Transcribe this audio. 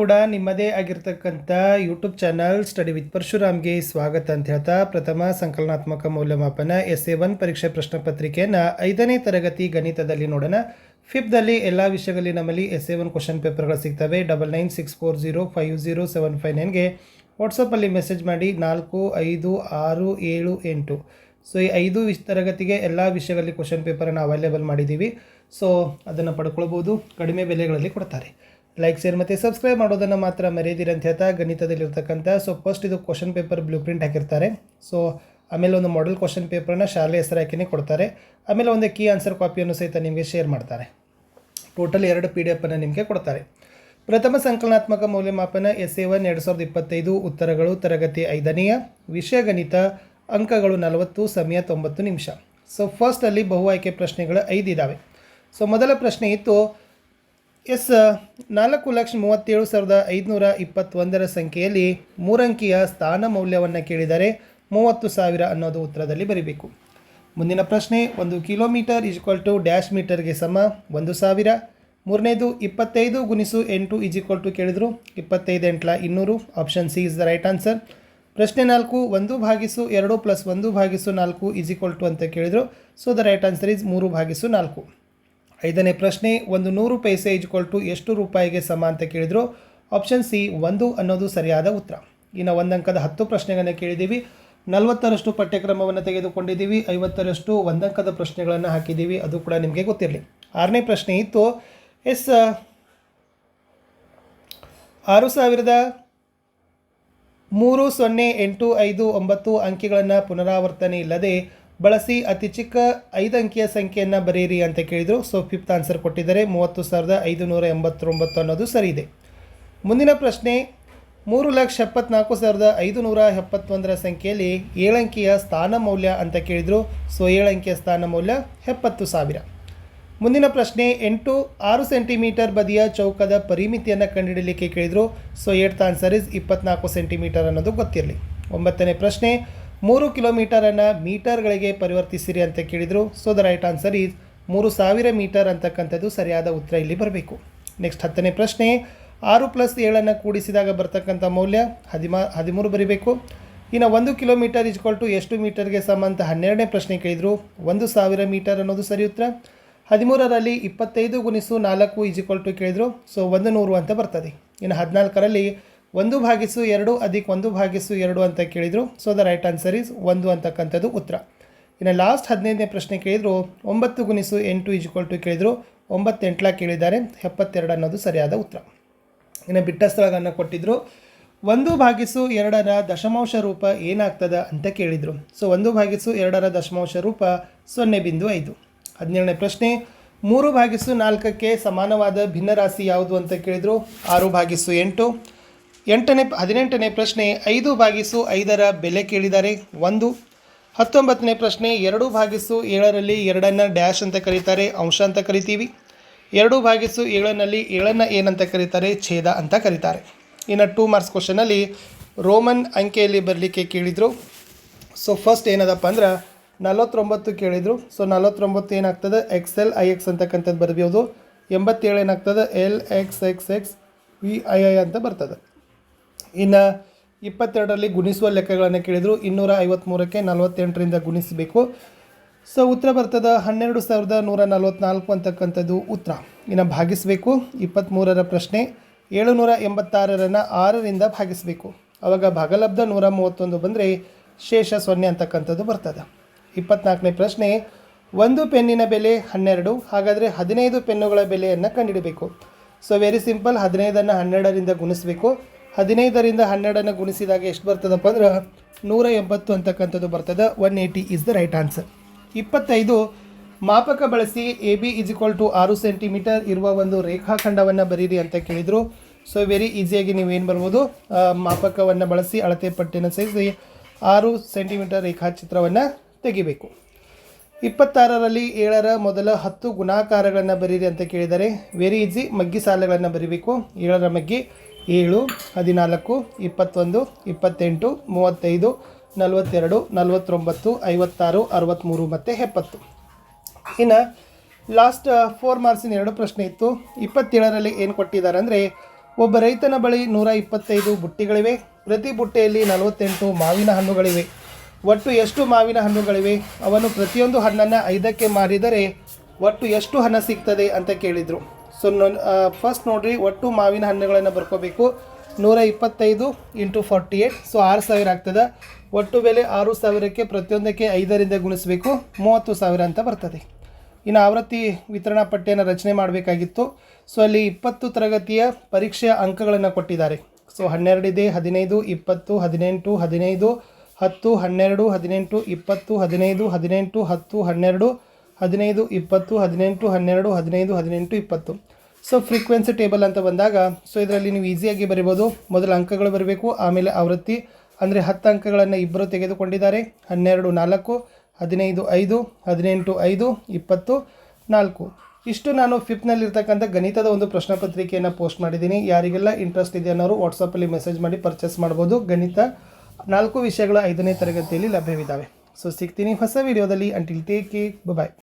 ಕೂಡ ನಿಮ್ಮದೇ ಆಗಿರ್ತಕ್ಕಂಥ ಯೂಟ್ಯೂಬ್ ಚಾನಲ್ ಸ್ಟಡಿ ವಿತ್ ಪರಶುರಾಮ್ಗೆ ಸ್ವಾಗತ ಅಂತ ಹೇಳ್ತಾ ಪ್ರಥಮ ಸಂಕಲನಾತ್ಮಕ ಮೌಲ್ಯಮಾಪನ ಎಸ್ ಎ ಒನ್ ಪರೀಕ್ಷೆ ಪ್ರಶ್ನೆ ಪತ್ರಿಕೆಯನ್ನು ಐದನೇ ತರಗತಿ ಗಣಿತದಲ್ಲಿ ನೋಡೋಣ. ಫಿಫ್ದಲ್ಲಿ ಎಲ್ಲ ವಿಷಯಗಳಲ್ಲಿ ನಮ್ಮಲ್ಲಿ ಎಸ್ ಎ ಒನ್ ಕ್ವಶನ್ ಪೇಪರ್ಗಳು ಸಿಗ್ತವೆ double nine six four zero five zero seven five ನೈನ್ಗೆ ವಾಟ್ಸಪ್ಪಲ್ಲಿ ಮೆಸೇಜ್ ಮಾಡಿ ನಾಲ್ಕು ಐದು ಆರು ಏಳು ಎಂಟು. ಸೊ ಈ ಐದು ವಿಷ ತರಗತಿಗೆ ಎಲ್ಲ ವಿಷಯಗಳಲ್ಲಿ ಕ್ವಶನ್ ಪೇಪರನ್ನು ಅವೈಲೇಬಲ್ ಮಾಡಿದ್ದೀವಿ. ಸೊ ಅದನ್ನು ಪಡ್ಕೊಳ್ಬೋದು. ಕಡಿಮೆ ಬೆಲೆಗಳಲ್ಲಿ ಕೊಡ್ತಾರೆ. ಲೈಕ್ ಶೇರ್ ಮತ್ತು ಸಬ್ಸ್ಕ್ರೈಬ್ ಮಾಡೋದನ್ನು ಮಾತ್ರ ಮರೆಯದಿರಿ ಅಂತ ಹೇಳ್ತಾ ಗಣಿತದಲ್ಲಿರ್ತಕ್ಕಂಥ ಸೊ ಫಸ್ಟ್ ಇದು ಕ್ವಶನ್ ಪೇಪರ್ ಬ್ಲೂ ಪ್ರಿಂಟ್ ಹಾಕಿರ್ತಾರೆ. ಸೊ ಆಮೇಲೆ ಒಂದು ಮಾಡೆಲ್ ಕ್ವಶನ್ ಪೇಪರ್ನ ಶಾಲೆ ಹೆಸರು ಹಾಕಿನೇ ಕೊಡ್ತಾರೆ. ಆಮೇಲೆ ಒಂದು ಕೀ ಆನ್ಸರ್ ಕಾಪಿಯನ್ನು ಸಹಿತ ನಿಮಗೆ ಶೇರ್ ಮಾಡ್ತಾರೆ. ಟೋಟಲ್ ಎರಡು ಪಿ ಡಿ ಎಫನ್ನು ನಿಮಗೆ ಕೊಡ್ತಾರೆ. ಪ್ರಥಮ ಸಂಕಲನಾತ್ಮಕ ಮೌಲ್ಯಮಾಪನ ಎಸ್ ಎ ಒನ್ ಎರಡು ಸಾವಿರದ ಇಪ್ಪತ್ತೈದು, ಉತ್ತರಗಳು ತರಗತಿ ಐದನೆಯ, ವಿಷಯ ಗಣಿತ, ಅಂಕಗಳು ನಲವತ್ತು, ಸಮಯ ತೊಂಬತ್ತು ನಿಮಿಷ. ಸೊ ಫಸ್ಟಲ್ಲಿ ಬಹು ಆಯ್ಕೆ ಪ್ರಶ್ನೆಗಳು ಐದಿದ್ದಾವೆ ಸೊ ಮೊದಲ ಪ್ರಶ್ನೆ ಇತ್ತು ಎಸ್, ನಾಲ್ಕು ಲಕ್ಷ ಮೂವತ್ತೇಳು ಸಾವಿರದ ಐದುನೂರ ಇಪ್ಪತ್ತೊಂದರ ಸಂಖ್ಯೆಯಲ್ಲಿ ಮೂರಂಕಿಯ ಸ್ಥಾನ ಮೌಲ್ಯವನ್ನು ಕೇಳಿದರೆ ಮೂವತ್ತು ಸಾವಿರ ಅನ್ನೋದು ಉತ್ತರದಲ್ಲಿ ಬರೀಬೇಕು. ಮುಂದಿನ ಪ್ರಶ್ನೆ, ಒಂದು ಕಿಲೋಮೀಟರ್ ಈಜ್ವಲ್ ಟು ಡ್ಯಾಶ್ ಮೀಟರ್ಗೆ ಸಮ ಒಂದು ಸಾವಿರ. ಮೂರನೇದು, ಇಪ್ಪತ್ತೈದು ಗುಣಿಸು ಎಂಟು ಈಜ್ವಲ್ ಟು ಕೇಳಿದರು, ಇಪ್ಪತ್ತೈದು ಎಂಟ್ಲ ಇನ್ನೂರು. Option C is the right answer. ಪ್ರಶ್ನೆ ನಾಲ್ಕು, ಒಂದು ಭಾಗಿಸು ಎರಡು ಪ್ಲಸ್ ಒಂದು ಭಾಗಿಸು ನಾಲ್ಕು ಈಸ್ ಈಕ್ವಲ್ ಟು ಅಂತ ಕೇಳಿದರು, so the right answer is ಮೂರು ಭಾಗಿಸು ನಾಲ್ಕು. ಐದನೇ ಪ್ರಶ್ನೆ, ಒಂದು ನೂರು ಪೈಸೆ ಈಜ್ವಲ್ ಟು ಎಷ್ಟು ರೂಪಾಯಿಗೆ ಸಮ ಅಂತ ಕೇಳಿದರು? ಆಪ್ಷನ್ ಸಿ, ಒಂದು ಅನ್ನೋದು ಸರಿಯಾದ ಉತ್ತರ. ಇನ್ನು ಒಂದಂಕದ ಹತ್ತು ಪ್ರಶ್ನೆಗಳನ್ನು ಕೇಳಿದ್ದೀವಿ ನಲವತ್ತರಷ್ಟು ಪಠ್ಯಕ್ರಮವನ್ನು ತೆಗೆದುಕೊಂಡಿದ್ದೀವಿ ಐವತ್ತರಷ್ಟು ಒಂದಂಕದ ಪ್ರಶ್ನೆಗಳನ್ನು ಹಾಕಿದ್ದೀವಿ ಅದು ಕೂಡ ನಿಮಗೆ ಗೊತ್ತಿರಲಿ. ಆರನೇ ಪ್ರಶ್ನೆ ಇತ್ತು. ಎಸ್ ಆರು ಸಾವಿರದ ಮೂರು ಸೊನ್ನೆ ಎಂಟು ಐದು ಒಂಬತ್ತು ಅಂಕಿಗಳನ್ನು ಪುನರಾವರ್ತನೆ ಇಲ್ಲದೆ ಬಳಸಿ ಅತಿ ಚಿಕ್ಕ ಐದು ಅಂಕಿಯ ಸಂಖ್ಯೆಯನ್ನು ಬರೆಯಿರಿ ಅಂತ ಕೇಳಿದರು. ಸೊ ಫಿಫ್ತ್ ಆನ್ಸರ್ ಕೊಟ್ಟಿದ್ದಾರೆ. ಮೂವತ್ತು ಸಾವಿರದ ಐದು ನೂರ ಎಂಬತ್ತೊಂಬತ್ತು ಅನ್ನೋದು ಸರಿ ಇದೆ ಮುಂದಿನ ಪ್ರಶ್ನೆ, ಮೂರು ಲಕ್ಷ ಎಪ್ಪತ್ನಾಲ್ಕು ಸಾವಿರದ ಐದು ನೂರ ಎಪ್ಪತ್ತೊಂದರ ಸಂಖ್ಯೆಯಲ್ಲಿ ಏಳಂಕಿಯ ಸ್ಥಾನ ಮೌಲ್ಯ ಅಂತ ಕೇಳಿದರು. ಸೊ ಏಳಂಕಿಯ ಸ್ಥಾನ ಮೌಲ್ಯ ಎಪ್ಪತ್ತು ಸಾವಿರ. ಮುಂದಿನ ಪ್ರಶ್ನೆ, ಎಂಟು ಆರು ಸೆಂಟಿಮೀಟರ್ ಬದಿಯ ಚೌಕದ ಪರಿಮಿತಿಯನ್ನು ಕಂಡುಹಿಡಲಿಕ್ಕೆ ಕೇಳಿದರು. ಸೊ ಏಟ್ತ್ ಆನ್ಸರ್ ಇಸ್ ಇಪ್ಪತ್ನಾಲ್ಕು ಸೆಂಟಿಮೀಟರ್ ಅನ್ನೋದು ಗೊತ್ತಿರಲಿ. ಒಂಬತ್ತನೇ ಪ್ರಶ್ನೆ ಮೂರು ಕಿಲೋಮೀಟರನ್ನು ಮೀಟರ್ಗಳಿಗೆ ಪರಿವರ್ತಿಸಿರಿ ಅಂತ ಕೇಳಿದರು. So the right answer is ಮೂರು ಸಾವಿರ ಮೀಟರ್ ಅಂತಕ್ಕಂಥದ್ದು ಸರಿಯಾದ ಉತ್ತರ ಇಲ್ಲಿ ಬರಬೇಕು. ನೆಕ್ಸ್ಟ್ ಹತ್ತನೇ ಪ್ರಶ್ನೆ, ಆರು ಪ್ಲಸ್ ಏಳನ್ನು ಕೂಡಿಸಿದಾಗ ಬರ್ತಕ್ಕಂಥ ಮೌಲ್ಯ ಹದಿಮಾ, ಹದಿಮೂರು ಬರೀಬೇಕು. ಇನ್ನು ಒಂದು ಕಿಲೋಮೀಟರ್ ಇಜ್ಕೊಲ್ ಟು ಎಷ್ಟು ಮೀಟರ್ಗೆ ಅಂತ ಹನ್ನೆರಡನೇ ಪ್ರಶ್ನೆ ಕೇಳಿದರು. ಒಂದು ಸಾವಿರ ಮೀಟರ್ ಅನ್ನೋದು ಸರಿ ಉತ್ತರ. ಹದಿಮೂರರಲ್ಲಿ ಇಪ್ಪತ್ತೈದು ಗುಣಿಸು ನಾಲ್ಕು ಇಜಿಕ್ವಲ್ ಟು ಕೇಳಿದರು. ಸೊ ಒಂದು ನೂರು ಅಂತ ಬರ್ತದೆ. ಇನ್ನು ಹದಿನಾಲ್ಕರಲ್ಲಿ ಒಂದು ಭಾಗಿಸು ಎರಡು ಅದಕ್ಕೆ ಒಂದು ಭಾಗಿಸು ಎರಡು ಅಂತ ಕೇಳಿದರು. So the right answer is ಒಂದು ಅಂತಕ್ಕಂಥದ್ದು ಉತ್ತರ. ಇನ್ನು ಲಾಸ್ಟ್ ಹದಿನೈದನೇ ಪ್ರಶ್ನೆ ಕೇಳಿದರು, ಒಂಬತ್ತು ಗುಣಿಸು ಎಂಟು ಈಜಿಕ್ವಲ್ ಟು ಕೇಳಿದರು, ಒಂಬತ್ತೆಂಟ್ಲ ಕೇಳಿದ್ದಾರೆ, ಎಪ್ಪತ್ತೆರಡು ಅನ್ನೋದು ಸರಿಯಾದ ಉತ್ತರ. ಇನ್ನು ಬಿಟ್ಟ ಸ್ಥಳಗಳನ್ನು ಕೊಟ್ಟಿದ್ದರು ಒಂದು ಭಾಗಿಸು ಎರಡರ ದಶಮಾಂಶ ರೂಪ ಏನಾಗ್ತದ ಅಂತ ಕೇಳಿದರು. ಸೊ ಒಂದು ಭಾಗಿಸು ಎರಡರ ದಶಮಾಂಶ ರೂಪ ಸೊನ್ನೆ ಬಿಂದು ಐದು. ಹದಿನೇಳನೇ ಪ್ರಶ್ನೆ, ಮೂರು ಭಾಗಿಸು ನಾಲ್ಕಕ್ಕೆ ಸಮಾನವಾದ ಭಿನ್ನರಾಶಿ ಯಾವುದು ಅಂತ ಕೇಳಿದರು, ಆರು ಭಾಗಿಸು ಎಂಟು ಎಂಟನೇ, ಹದಿನೆಂಟನೇ ಪ್ರಶ್ನೆ ಐದು ಭಾಗಿಸು ಐದರ ಬೆಲೆ ಕೇಳಿದ್ದಾರೆ ಒಂದು. ಹತ್ತೊಂಬತ್ತನೇ ಪ್ರಶ್ನೆ ಎರಡು ಭಾಗಿಸು ಏಳರಲ್ಲಿ ಎರಡನ್ನು ಡ್ಯಾಶ್ ಅಂತ ಕರೀತಾರೆ, ಅಂಶ ಅಂತ ಕರಿತೀವಿ. ಎರಡು ಭಾಗಿಸು ಏಳನಲ್ಲಿ ಏಳನ್ನು ಏನಂತ ಕರೀತಾರೆ, ಛೇದ ಅಂತ ಕರೀತಾರೆ. ಇನ್ನು ಟೂ ಮಾರ್ಕ್ಸ್ ಕ್ವಶನಲ್ಲಿ ರೋಮನ್ ಅಂಕೆಯಲ್ಲಿ ಬರಲಿಕ್ಕೆ ಕೇಳಿದರು. ಸೊ ಫಸ್ಟ್ ಏನದಪ್ಪ ಅಂದ್ರೆ ನಲವತ್ತೊಂಬತ್ತು ಕೇಳಿದರು. ಸೊ ನಲವತ್ತೊಂಬತ್ತು ಏನಾಗ್ತದೆ? ಎಕ್ಸ್ ಎಲ್ ಐ ಎಕ್ಸ್ ಅಂತಕ್ಕಂಥದ್ದು ಬರ್ಬೋದು ಎಂಬತ್ತೇಳು ಏನಾಗ್ತದೆ L X X X V I I ಅಂತ ಬರ್ತದೆ. ಇನ್ನು ಇಪ್ಪತ್ತೆರಡರಲ್ಲಿ ಗುಣಿಸುವ ಲೆಕ್ಕಗಳನ್ನು ಕೇಳಿದರು. ಇನ್ನೂರ ಐವತ್ತ್ಮೂರಕ್ಕೆ ನಲವತ್ತೆಂಟರಿಂದ ಗುಣಿಸಬೇಕು. ಸೊ, ಉತ್ತರ ಬರ್ತದ ಹನ್ನೆರಡು ಸಾವಿರದ ನೂರ ನಲವತ್ತ್ನಾಲ್ಕು ಅಂತಕ್ಕಂಥದ್ದು ಉತ್ತರ. ಇನ್ನು ಭಾಗಿಸಬೇಕು. ಇಪ್ಪತ್ತ್ಮೂರರ ಪ್ರಶ್ನೆ, ಏಳುನೂರ ಎಂಬತ್ತಾರರನ್ನು ಆರರಿಂದ ಭಾಗಿಸಬೇಕು. ಆವಾಗ ಭಾಗಲಬ್ಧ ನೂರ ಮೂವತ್ತೊಂದು ಬಂದರೆ ಶೇಷ ಸೊನ್ನೆ ಅಂತಕ್ಕಂಥದ್ದು ಬರ್ತದೆ. ಇಪ್ಪತ್ನಾಲ್ಕನೇ ಪ್ರಶ್ನೆ, ಒಂದು ಪೆನ್ನಿನ ಬೆಲೆ ಹನ್ನೆರಡು, ಹಾಗಾದರೆ ಹದಿನೈದು ಪೆನ್ನುಗಳ ಬೆಲೆಯನ್ನು ಕಂಡಿಡಬೇಕು. ಸೊ ವೆರಿ ಸಿಂಪಲ್ ಹದಿನೈದನ್ನು ಹನ್ನೆರಡರಿಂದ ಗುಣಿಸಬೇಕು. ಹದಿನೈದರಿಂದ ಹನ್ನೆರಡನ್ನು ಗುಣಿಸಿದಾಗ ಎಷ್ಟು ಬರ್ತದಪ್ಪ ಅಂದ್ರೆ ನೂರ ಎಂಬತ್ತು ಅಂತಕ್ಕಂಥದ್ದು ಬರ್ತದೆ. One eighty is the right answer ಇಪ್ಪತ್ತೈದು, ಮಾಪಕ ಬಳಸಿ A B is equal to ಆರು ಸೆಂಟಿಮೀಟರ್ ಇರುವ ಒಂದು ರೇಖಾಖಂಡವನ್ನು ಬರೀರಿ ಅಂತ ಕೇಳಿದರು. ಸೊ ವೆರಿ ಈಸಿಯಾಗಿ ನೀವು ಏನು ಬರ್ಬೋದು? ಮಾಪಕವನ್ನು ಬಳಸಿ ಅಳತೆ ಪಟ್ಟಿನ ಸೇರಿಸಿ ಆರು ಸೆಂಟಿಮೀಟರ್ ರೇಖಾಚಿತ್ರವನ್ನು ತೆಗಿಬೇಕು. ಇಪ್ಪತ್ತಾರರಲ್ಲಿ ಏಳರ ಮೊದಲ ಹತ್ತು ಗುಣಾಕಾರಗಳನ್ನು ಬರೀರಿ ಅಂತ ಕೇಳಿದರೆ ವೆರಿ ಈಸಿ ಮಗ್ಗಿ ಸಾಲಗಳನ್ನು ಬರೀಬೇಕು. ಏಳರ ಮಗ್ಗಿ ಏಳು, ಹದಿನಾಲ್ಕು, ಇಪ್ಪತ್ತೊಂದು, ಇಪ್ಪತ್ತೆಂಟು, ಮೂವತ್ತೈದು, ನಲವತ್ತೆರಡು, ನಲವತ್ತೊಂಬತ್ತು, ಐವತ್ತಾರು ಅರವತ್ತ್ಮೂರು ಮತ್ತು ಎಪ್ಪತ್ತು. ಇನ್ನು ಲಾಸ್ಟ್ ಫೋರ್ ಮಾರ್ಕ್ಸಿನ ಎರಡು ಪ್ರಶ್ನೆ ಇತ್ತು. ಇಪ್ಪತ್ತೇಳರಲ್ಲಿ ಏನು ಕೊಟ್ಟಿದ್ದಾರೆ ಅಂದರೆ, ಒಬ್ಬ ರೈತನ ಬಳಿ ನೂರ ಇಪ್ಪತ್ತೈದು ಬುಟ್ಟಿಗಳಿವೆ. ಪ್ರತಿ ಬುಟ್ಟೆಯಲ್ಲಿ ನಲವತ್ತೆಂಟು ಮಾವಿನ ಹಣ್ಣುಗಳಿವೆ. ಒಟ್ಟು ಎಷ್ಟು ಮಾವಿನ ಹಣ್ಣುಗಳಿವೆ? ಅವನು ಪ್ರತಿಯೊಂದು ಹಣ್ಣನ್ನು ಐದಕ್ಕೆ ಮಾರಿದರೆ ಒಟ್ಟು ಎಷ್ಟು ಹಣ ಸಿಗ್ತದೆ ಅಂತ ಕೇಳಿದರು. ಸೊ ಫಸ್ಟ್ ನೋಡಿರಿ, ಒಟ್ಟು ಮಾವಿನ ಹಣ್ಣುಗಳನ್ನು ಬರ್ಕೋಬೇಕು. ನೂರ ಇಪ್ಪತ್ತೈದು ಇಂಟು ಫಾರ್ಟಿ ಏಯ್ಟ್ ಸೊ ಆರು ಸಾವಿರ ಆಗ್ತದೆ. ಒಟ್ಟು ಬೆಲೆ ಆರು ಸಾವಿರಕ್ಕೆ ಪ್ರತಿಯೊಂದಕ್ಕೆ ಐದರಿಂದ ಗುಣಿಸಬೇಕು. ಮೂವತ್ತು ಸಾವಿರ ಅಂತ ಬರ್ತದೆ. ಇನ್ನು ಆವೃತ್ತಿ ವಿತರಣಾ ಪಟ್ಟಿಯನ್ನು ರಚನೆ ಮಾಡಬೇಕಾಗಿತ್ತು. ಸೊ ಅಲ್ಲಿ ಇಪ್ಪತ್ತು ತರಗತಿಯ ಪರೀಕ್ಷೆಯ ಅಂಕಗಳನ್ನು ಕೊಟ್ಟಿದ್ದಾರೆ. ಸೊ ಹನ್ನೆರಡಿದೆ, ಹದಿನೈದು, ಇಪ್ಪತ್ತು, ಹದಿನೆಂಟು, ಹದಿನೈದು, ಹತ್ತು, ಹನ್ನೆರಡು, ಹದಿನೆಂಟು, ಇಪ್ಪತ್ತು, ಹದಿನೈದು, ಹದಿನೆಂಟು, ಹತ್ತು, ಹನ್ನೆರಡು ಹದಿನೈದು, ಇಪ್ಪತ್ತು, ಹದಿನೆಂಟು, ಹನ್ನೆರಡು, ಹದಿನೈದು, ಹದಿನೆಂಟು, ಇಪ್ಪತ್ತು. ಸೊ ಫ್ರೀಕ್ವೆನ್ಸಿ ಟೇಬಲ್ ಅಂತ ಬಂದಾಗ ಸೊ ಇದರಲ್ಲಿ ನೀವು ಈಸಿಯಾಗಿ ಬರಿಬೋದು. ಮೊದಲ ಅಂಕಗಳು ಬರಬೇಕು, ಆಮೇಲೆ ಆವೃತ್ತಿ. ಅಂದರೆ ಹತ್ತು ಅಂಕಗಳನ್ನು ಇಬ್ಬರು ತೆಗೆದುಕೊಂಡಿದ್ದಾರೆ. ಹನ್ನೆರಡು, ನಾಲ್ಕು, ಹದಿನೈದು, ಐದು, ಹದಿನೆಂಟು, ಐದು, ಇಪ್ಪತ್ತು, ನಾಲ್ಕು. ಇಷ್ಟು ನಾನು ಫಿಫ್ತ್ನಲ್ಲಿರ್ತಕ್ಕಂಥ ಗಣಿತದ ಒಂದು ಪ್ರಶ್ನೆ ಪತ್ರಿಕೆಯನ್ನು ಪೋಸ್ಟ್ ಮಾಡಿದ್ದೀನಿ. ಯಾರಿಗೆಲ್ಲ ಇಂಟ್ರೆಸ್ಟ್ ಇದೆ ಅನ್ನೋರು ವಾಟ್ಸಪ್ಪಲ್ಲಿ ಮೆಸೇಜ್ ಮಾಡಿ ಪರ್ಚೇಸ್ ಮಾಡ್ಬೋದು. ಗಣಿತ ನಾಲ್ಕು ವಿಷಯಗಳು ಐದನೇ ತರಗತಿಯಲ್ಲಿ ಲಭ್ಯವಿದ್ದಾವೆ. ಸೊ ಸಿಗ್ತೀನಿ ಹೊಸ ವಿಡಿಯೋದಲ್ಲಿ ಅಂಟಿಲ್ ಟೇಕ್ ಬಾಯ್